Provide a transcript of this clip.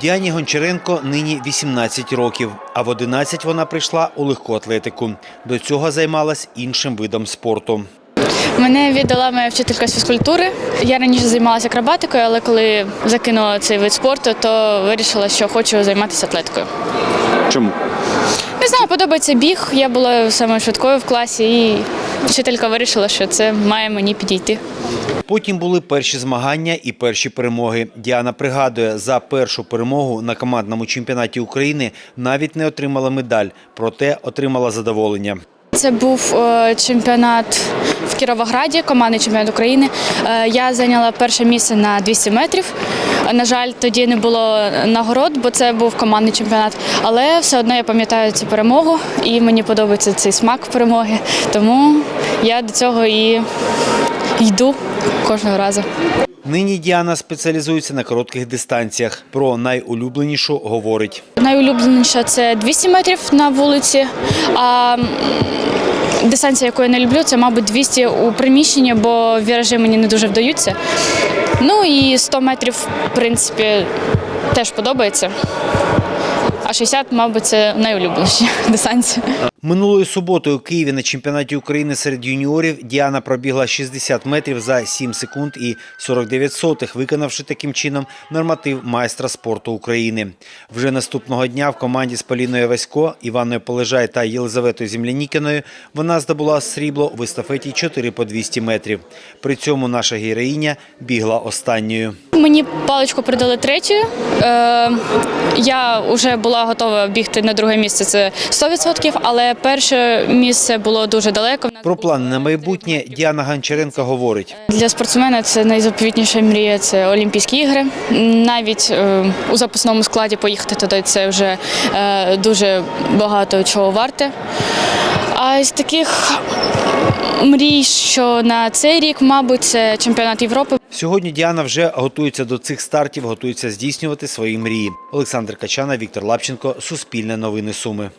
Діані Гончаренко нині 18 років, а в 11 вона прийшла у легку атлетику. До цього займалась іншим видом спорту. Мене віддала моя вчителька з фізкультури. Я раніше займалася акробатикою, але коли закинула цей вид спорту, то вирішила, що хочу займатися атлетикою. Чому? Не знаю, подобається біг. Я була самою швидкою в класі, і вчителька вирішила, що це має мені підійти. Потім були перші змагання і перші перемоги. Діана пригадує, за першу перемогу на командному чемпіонаті України навіть не отримала медаль, проте отримала задоволення. Це був е, чемпіонат в Кіровограді, командний чемпіонат України. Е, Я зайняла перше місце на 200 метрів. На жаль, тоді не було нагород, бо це був командний чемпіонат. Але все одно я пам'ятаю цю перемогу і мені подобається цей смак перемоги. Тому я до цього і йду кожного разу. Нині Діана спеціалізується на коротких дистанціях. Про найулюбленішу говорить. Найулюбленіше це 200 метрів на вулиці. А дистанція, яку я не люблю, це, мабуть, 200 у приміщенні, бо віражі мені не дуже вдаються. Ну і 100 метрів, в принципі, теж подобається. А 60, мабуть, це найулюбленіші дистанції. Минулої суботи у Києві на чемпіонаті України серед юніорів Діана пробігла 60 метрів за 7 секунд і 49 сотих, виконавши таким чином норматив майстра спорту України. Вже наступного дня в команді з Поліною Васько, Іваною Полежай та Єлизаветою Землянікіною вона здобула срібло в естафеті 4 по 200 метрів. При цьому наша героїня бігла останньою. Мені паличку придали третю. Е, я вже була готова бігти на друге місце, це 100%, але перше місце було дуже далеко. Про плани на майбутнє Діана Гончаренко говорить. Для спортсмена це найзаповітніша мрія це Олімпійські ігри. Навіть е, у запасному складі поїхати туди це вже е, дуже багато чого варте. З таких мрій, що на цей рік, мабуть, це чемпіонат Європи. Сьогодні Діана вже готується до цих стартів, готується здійснювати свої мрії. Олександр Качана, Віктор Лапченко, Суспільне новини Суми.